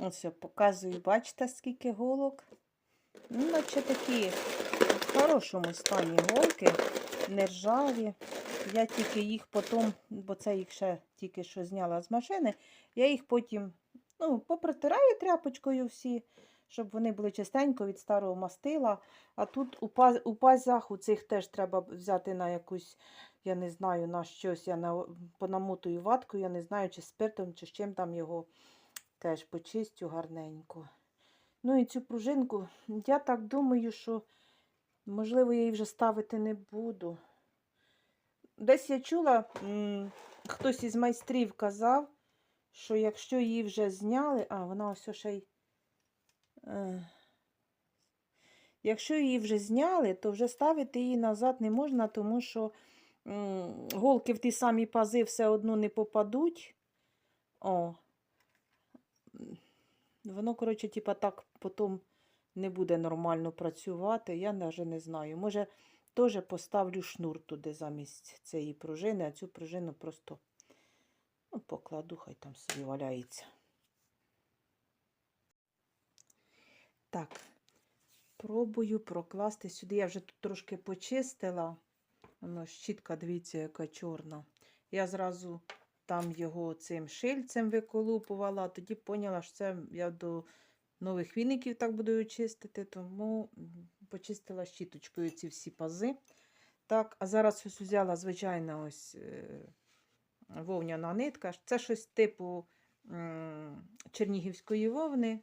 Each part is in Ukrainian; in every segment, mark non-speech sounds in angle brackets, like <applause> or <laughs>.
Ось я показую, бачите, скільки голок. Ну, наче такі в хорошому стані голки, не ржаві. Я тільки їх потім, бо це їх ще тільки що зняла з машини, я їх потім ну, попротираю тряпочкою всі, щоб вони були чистенько від старого мастила. А тут у, паз, у пазях у цих теж треба взяти на якусь, я не знаю, на щось, я на, понамотую ваткою, я не знаю, чи спиртом, чи з чим там його теж почистю гарненько. Ну і цю пружинку, я так думаю, що, можливо, я її вже ставити не буду. Десь я чула, хтось із майстрів казав, що якщо її вже зняли, а вона ось ще й. Е, якщо її вже зняли, то вже ставити її назад не можна, тому що голки в ті самі пази все одно не попадуть. О. Воно, коротше, типа так потім не буде нормально працювати. Я навіть не знаю. Може, теж поставлю шнур туди замість цієї пружини, а цю пружину просто ну, покладу, хай там собі валяється. Так, пробую прокласти сюди. Я вже тут трошки почистила. Воно щітка, дивіться, яка чорна. Я зразу там його цим шильцем виколупувала, тоді поняла, що це я до нових віників так буду його чистити, тому почистила щіточкою ці всі пази. Так, а зараз ось взяла звичайна ось е, вовняна нитка. Це щось типу чернігівської вовни.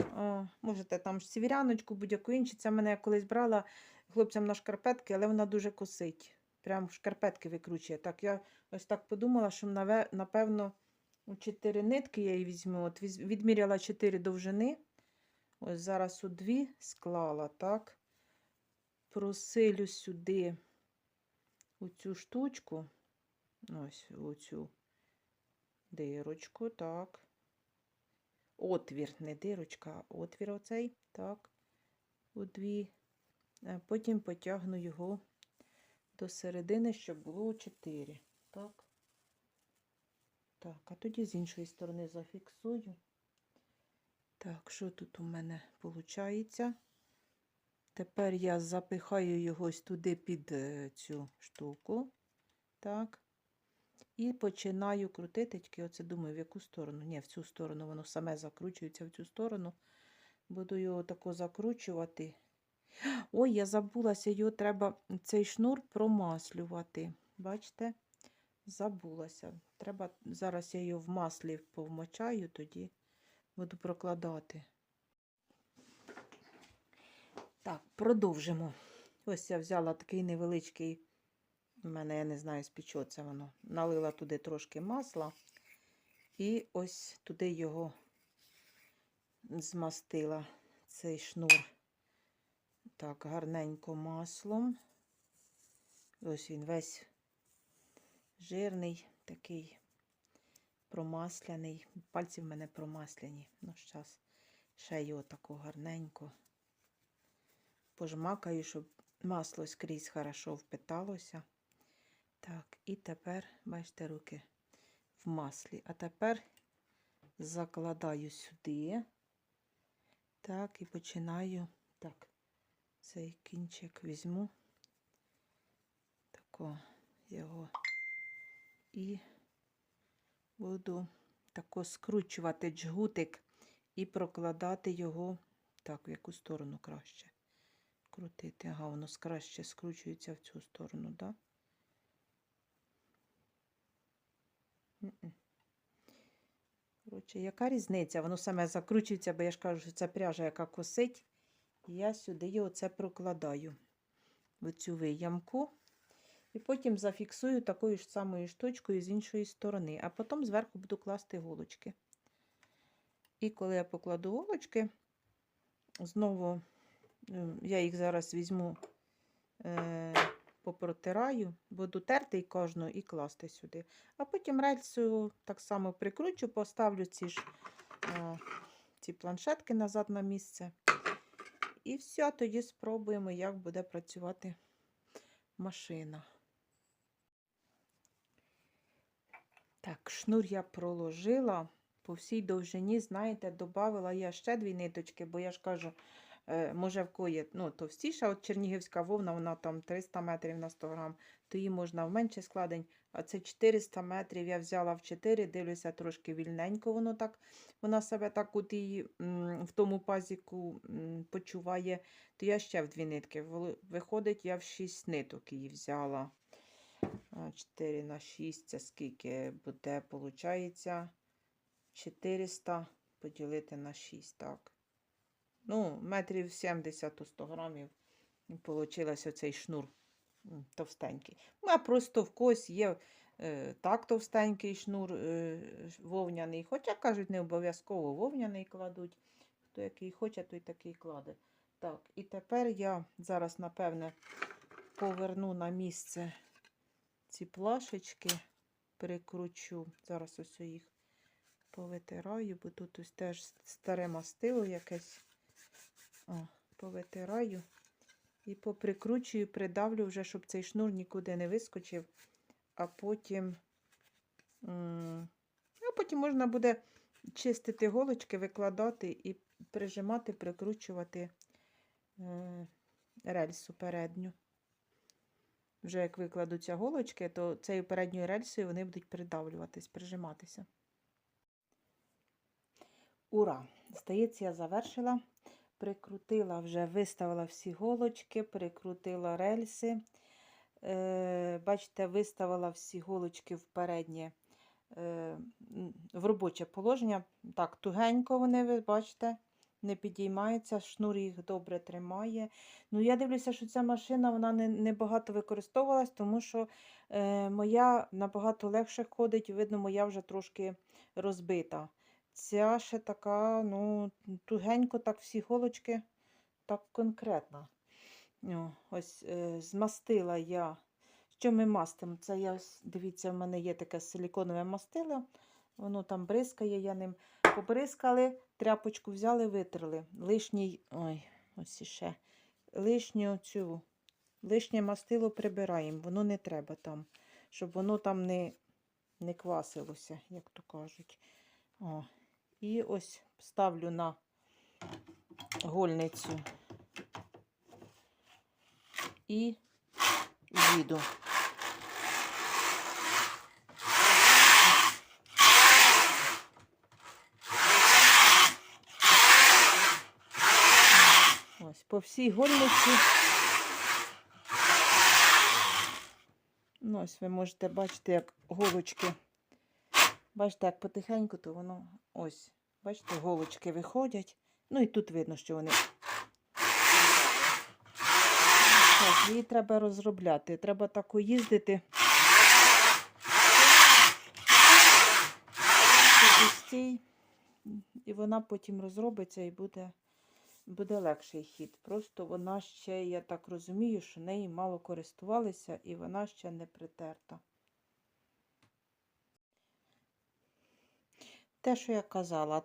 О, можете там сівіряночку, будь-яку іншу. Це мене я колись брала хлопцям на шкарпетки, але вона дуже косить. Прям шкарпетки викручує. Так, я ось так подумала, що напевно у чотири нитки я її візьму. От відміряла чотири довжини. Ось зараз у дві склала, так. Просилю сюди оцю штучку. Ось оцю дирочку, так. Отвір, не дирочка, а отвір оцей, так. У дві. Потім потягну його до середини, щоб було 4. Так. Так, а тоді з іншої сторони зафіксую. Так, що тут у мене виходить? Тепер я запихаю його ось туди під е, цю штуку. Так. І починаю крутити, тільки оце думаю, в яку сторону. Ні, в цю сторону воно саме закручується в цю сторону. Буду його тако закручувати. Ой, я забулася, його треба цей шнур промаслювати. Бачите? Забулася. Треба, зараз я його в маслі повмочаю, тоді буду прокладати. Так, продовжимо. Ось я взяла такий невеличкий, у мене, я не знаю, це воно. Налила туди трошки масла і ось туди його змастила цей шнур. Так, гарненько маслом. Ось він весь жирний, такий промасляний. Пальці в мене промасляні. Ну, зараз ще його тако гарненько пожмакаю, щоб масло скрізь хорошо впиталося. Так, і тепер, бачите, руки в маслі. А тепер закладаю сюди. Так, і починаю. Так, цей кінчик візьму. Тако його і буду тако скручувати джгутик і прокладати його так, в яку сторону краще крутити. Ага, воно краще скручується в цю сторону, так? Да? Коротше, яка різниця? Воно саме закручується, бо я ж кажу, що це пряжа, яка косить. І я сюди його прокладаю в цю виямку. І потім зафіксую такою ж самою штучкою з іншої сторони. А потім зверху буду класти голочки. І коли я покладу голочки, знову е, я їх зараз візьму, е, попротираю, буду терти кожну і класти сюди. А потім рельсу так само прикручу, поставлю ці ж е, ці планшетки назад на місце. І все, тоді спробуємо, як буде працювати машина. Так, шнур я проложила. по всій довжині, знаєте, додала я ще дві ниточки, бо я ж кажу, може в кої ну, товстіша, от чернігівська вовна, вона там 300 метрів на 100 грам, то її можна в менший складень, а це 400 метрів я взяла в 4, дивлюся, трошки вільненько воно так, вона себе так от її в тому пазіку почуває, то я ще в дві нитки. Виходить, я в 6 ниток її взяла. 4 на 6, це скільки буде, получається 400 поділити на 6, так. Ну, метрів 70 у 100 грамів. Получилось оцей шнур товстенький. Ну, а просто в когось є е, так товстенький шнур е, вовняний. Хоча, кажуть, не обов'язково вовняний кладуть. Хто який хоче, той такий кладе. Так, і тепер я зараз, напевне, поверну на місце ці плашечки, прикручу. Зараз ось їх повитираю, бо тут ось теж старе мастило якесь. О, повитираю і поприкручую, придавлю вже, щоб цей шнур нікуди не вискочив, а потім, а потім можна буде чистити голочки, викладати і прижимати, прикручувати е, рельсу передню. Вже як викладуться голочки, то цією передньою рельсою вони будуть придавлюватись, прижиматися. Ура! Здається, я завершила. Прикрутила вже, виставила всі голочки, прикрутила рельси. Е, бачите, виставила всі голочки в переднє, е, в робоче положення. Так, тугенько вони, ви бачите, не підіймаються, шнур їх добре тримає. Ну, я дивлюся, що ця машина вона не, не багато використовувалась, тому що е, моя набагато легше ходить, видно, моя вже трошки розбита. Ця ще така, ну, тугенько, так всі голочки, так конкретно. О, ось е, змастила я. Що ми мастимо? Це я дивіться, в мене є таке силіконове мастило. Воно там бризкає, я ним побризкали, тряпочку взяли, витерли. Лишній, ой, ось іще. Лишню цю, лишнє мастило прибираємо, воно не треба там, щоб воно там не, не квасилося, як то кажуть. О, і ось ставлю на гольницю і їду. Ось по всій гольниці. Ну, ось ви можете бачити, як голочки. Бачите, як потихеньку, то воно ось. Бачите, голочки виходять. Ну і тут видно, що вони. Так, її треба розробляти. Треба так їздити. І вона потім розробиться і буде, буде легший хід. Просто вона ще, я так розумію, що нею мало користувалися і вона ще не притерта. Те, що я казала,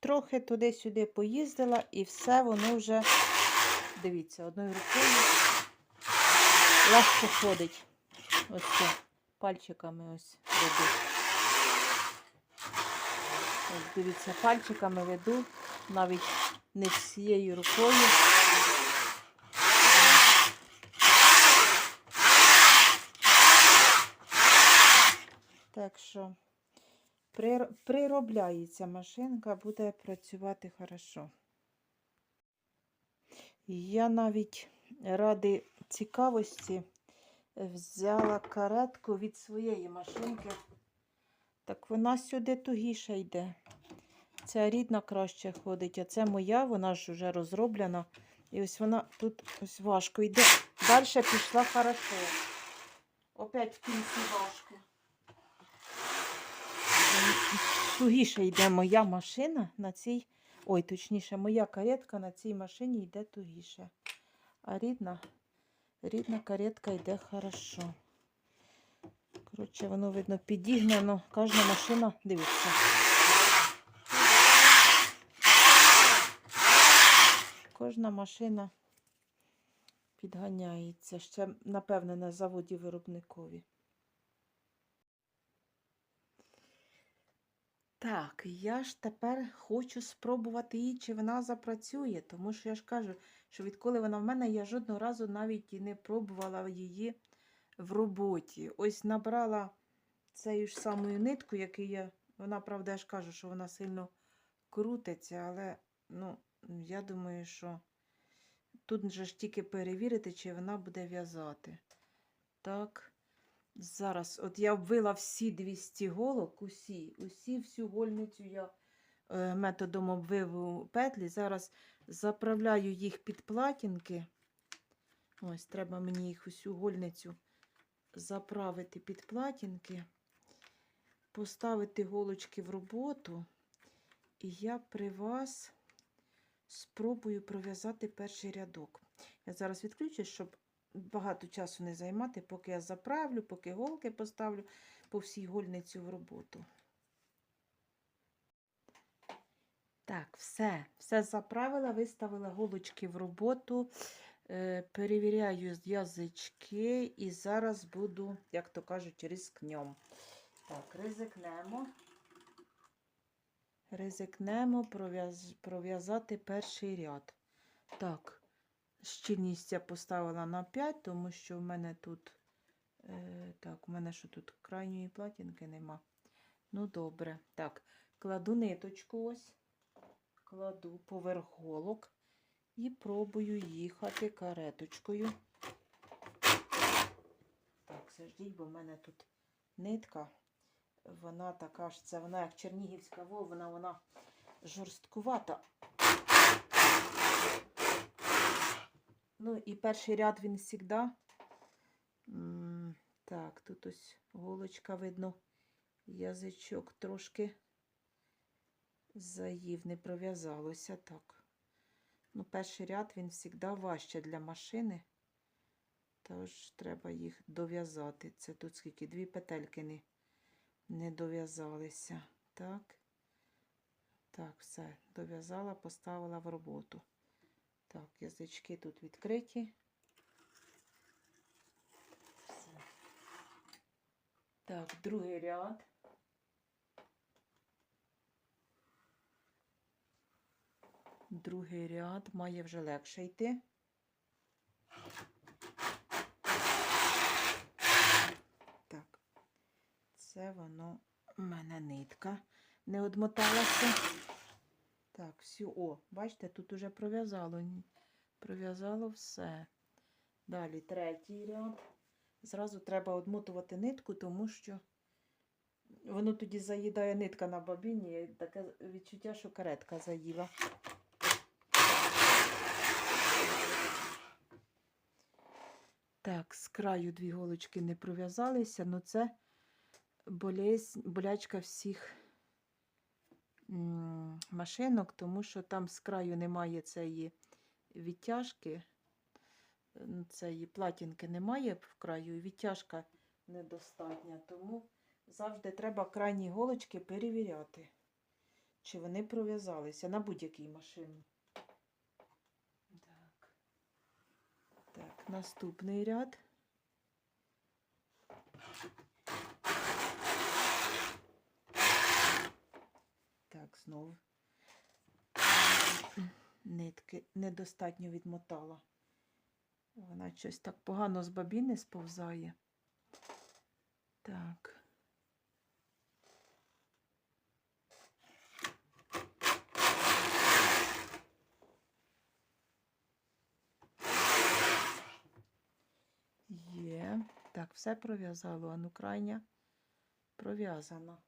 трохи туди-сюди поїздила і все воно вже, дивіться, одною рукою легко ходить. Ось це, пальчиками ось веду. Ось дивіться, пальчиками веду, навіть не всією рукою. Так що приробляється машинка, буде працювати хорошо. Я навіть ради цікавості взяла каретку від своєї машинки. Так вона сюди тугіше йде. Ця рідна краще ходить, а це моя, вона ж вже розроблена. І ось вона тут ось важко йде. Далі пішла хорошо. Опять в кінці важко. Тугіше йде моя машина на цій. Ой, точніше, моя каретка на цій машині йде тугіше. А рідна, рідна каретка йде хорошо. Коротше, воно видно підігнано. Кожна машина, дивіться. Кожна машина підганяється. Ще, напевне, на заводі виробникові. Так, я ж тепер хочу спробувати її, чи вона запрацює, тому що я ж кажу, що відколи вона в мене, я жодного разу навіть і не пробувала її в роботі. Ось набрала цією ж самою нитку, яку я. Вона, правда, я ж кажу, що вона сильно крутиться, але ну, я думаю, що тут же ж тільки перевірити, чи вона буде в'язати. Так. Зараз, от я обвила всі 200 голок, усі, усі, всю гольницю я е, методом обвиву петлі. Зараз заправляю їх під платінки. Ось, треба мені їх усю гольницю заправити під платінки, поставити голочки в роботу. І я при вас спробую пров'язати перший рядок. Я зараз відключусь, щоб багато часу не займати, поки я заправлю, поки голки поставлю по всій гольниці в роботу. Так, все, все заправила, виставила голочки в роботу, е, перевіряю язички і зараз буду, як то кажуть, ризикнем. Так, ризикнемо. Ризикнемо пров'язати перший ряд. Так, щільність я поставила на 5, тому що в мене тут, е, так, у мене що тут крайньої платінки нема. Ну, добре. Так, кладу ниточку ось, кладу поверх голок і пробую їхати кареточкою. Так, заждіть, бо в мене тут нитка. Вона така ж, це вона як чернігівська вовна, вона жорсткувата. Ну і перший ряд він завжди. Так, тут ось голочка видно, язичок трошки заїв, не пров'язалося так. Ну, перший ряд він завжди важче для машини. Тож треба їх дов'язати. Це тут скільки дві петельки не, не дов'язалися. Так. Так, все, дов'язала, поставила в роботу. Так, язички тут відкриті. Все. Так, другий ряд. Другий ряд має вже легше йти. Так, це воно у мене нитка не одмоталася. Так, всю, о, бачите, тут уже пров'язало. Пров'язало все. Далі третій ряд. Зразу треба одмотувати нитку, тому що воно тоді заїдає нитка на бобіні. і Таке відчуття, що каретка заїла. Так, з краю дві голочки не пров'язалися, але це болезнь, болячка всіх машинок, тому що там з краю немає цієї відтяжки, цієї платінки немає в краю, і відтяжка недостатня. Тому завжди треба крайні голочки перевіряти, чи вони пров'язалися на будь-якій машині. Так. так, наступний ряд. Так, знову нитки недостатньо відмотала. Вона щось так погано з бабіни сповзає. Так. Є. Так, все пров'язало. А ну крайня пров'язана.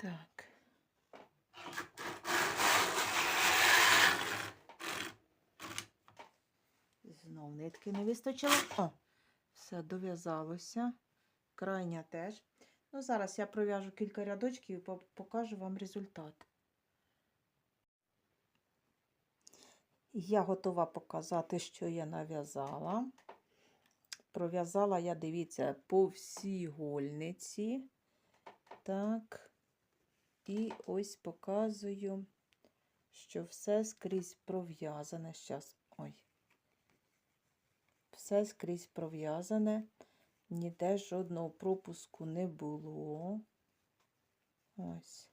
Так. Знов нитки не вистачило. О, все дов'язалося. Крайня теж. Ну, зараз я пров'яжу кілька рядочків і покажу вам результат. Я готова показати, що я нав'язала. Пров'язала я, дивіться, по всій гольниці. Так. І ось показую, що все скрізь пров'язане. Щас, ой. все скрізь пров'язане, ніде жодного пропуску не було. Ось.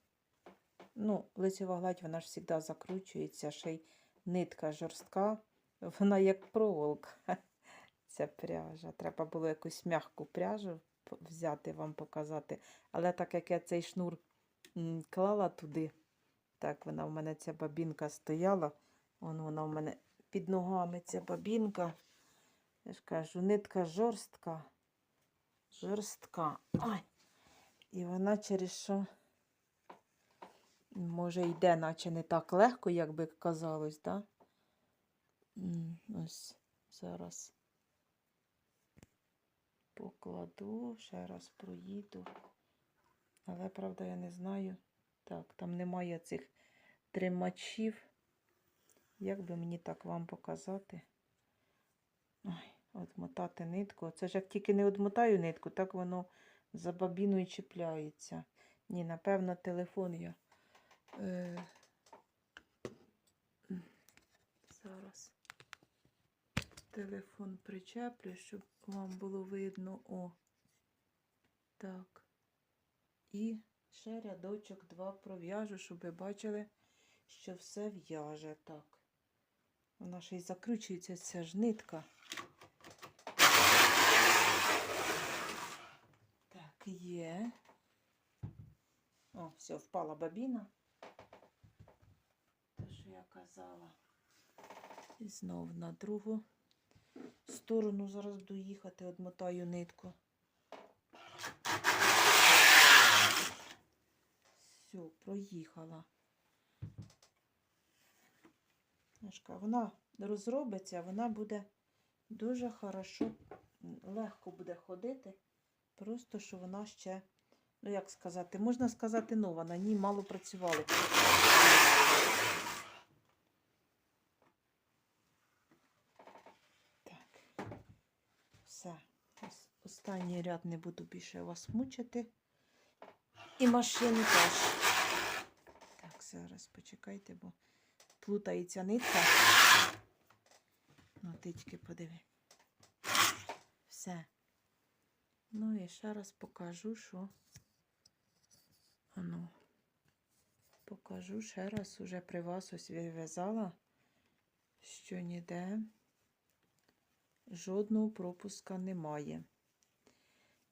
Ну, лицева гладь, вона ж завжди закручується, ще й нитка жорстка, вона як проволока. <laughs> Ця пряжа. Треба було якусь м'яку пряжу взяти, вам показати. Але так як я цей шнур клала туди, так вона в мене ця бабінка стояла. Вон вона в мене під ногами ця бабінка. Я ж кажу, нитка жорстка. Жорстка. Ай. І вона через що може йде, наче не так легко, як би казалось? Да? Ось зараз покладу, ще раз проїду. Але, правда, я не знаю. Так, там немає цих тримачів. Як би мені так вам показати? Ой, отмотати нитку. Це ж як тільки не одмотаю нитку, так воно за бабіною чіпляється. Ні, напевно, телефон я. Е... Зараз телефон причеплю, щоб вам було видно. О. Так. І ще рядочок два пров'яжу, щоб ви бачили, що все в'яже так. Вона ще й закручується ця ж нитка. Так, є. О, все, впала бабіна. Те, що я казала. І знов на другу сторону зараз буду їхати, одмотаю нитку. Все, проїхала. Вона розробиться, вона буде дуже хорошо, легко буде ходити. Просто що вона ще, ну як сказати, можна сказати, нова, на ній мало працювали. Так, все. Останній ряд не буду більше вас мучити. І машину теж. Зараз почекайте, бо плутається нитка. Ну, ти тільки подиви. Все. Ну і ще раз покажу, що. Ану. Покажу ще раз, уже при вас ось вив'язала, що ніде жодного пропуска немає.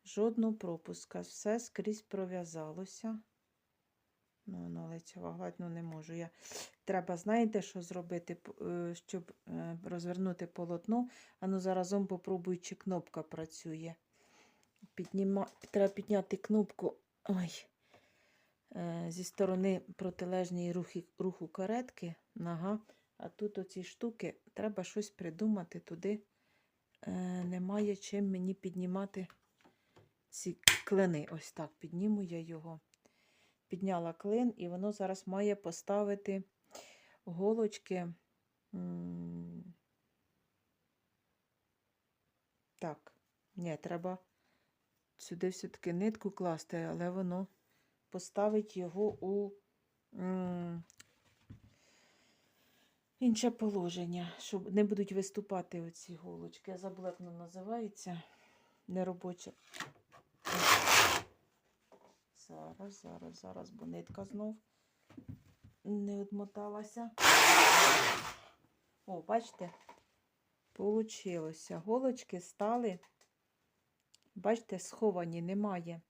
Жодного пропуска. Все скрізь пров'язалося. Ну, ну, лицева гладь, ну не можу. Я... Треба, знаєте, що зробити, е, щоб е, розвернути полотно. А ну заразом попробую, чи кнопка працює. Підніма... Треба підняти кнопку ой, е, зі сторони протилежної рухи... руху каретки. Ага. А тут оці штуки, треба щось придумати туди. Е, немає чим мені піднімати ці клини. Ось так підніму я його. Підняла клин, і воно зараз має поставити голочки. Так, ні, треба сюди все-таки нитку класти, але воно поставить його у інше положення, щоб не будуть виступати оці голочки. Я воно називається. Неробоче. Зараз, зараз, зараз, бо нитка знов не одмоталася. О, бачите? Получилося. Голочки стали, бачите, сховані, немає.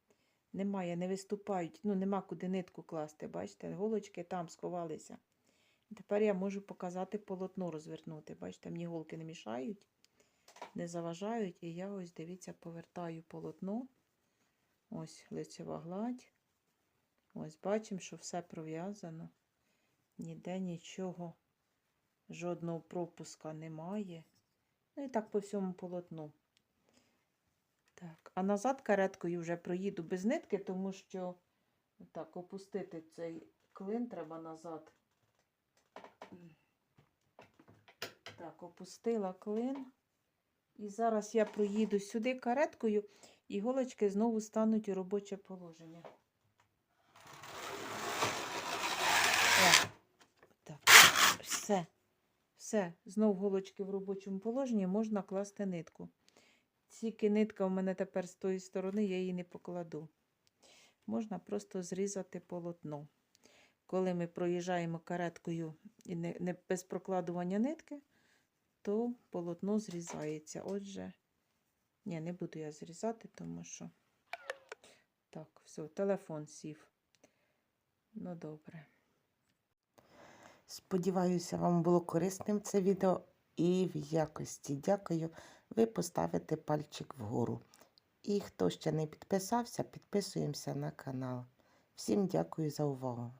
Немає, не виступають. Ну, нема куди нитку класти. Бачите, голочки там сховалися. Тепер я можу показати полотно розвернути. Бачите, мені голки не мішають, не заважають. І я ось, дивіться, повертаю полотно. Ось лицева гладь. Ось бачимо, що все пров'язано. Ніде нічого, жодного пропуска немає. Ну і так по всьому полотну. Так, а назад кареткою вже проїду без нитки, тому що так, опустити цей клин треба назад. Так, опустила клин. І зараз я проїду сюди кареткою, і голочки знову стануть у робоче положення. Все. Все, знов голочки в робочому положенні, можна класти нитку. Тільки нитка в мене тепер з тої сторони, я її не покладу. Можна просто зрізати полотно. Коли ми проїжджаємо кареткою і не, не без прокладування нитки, то полотно зрізається. Отже, ні, не буду я зрізати, тому що. Так, все, телефон сів. Ну, добре. Сподіваюся, вам було корисним це відео і в якості дякую. Ви поставите пальчик вгору. І хто ще не підписався, підписуємося на канал. Всім дякую за увагу.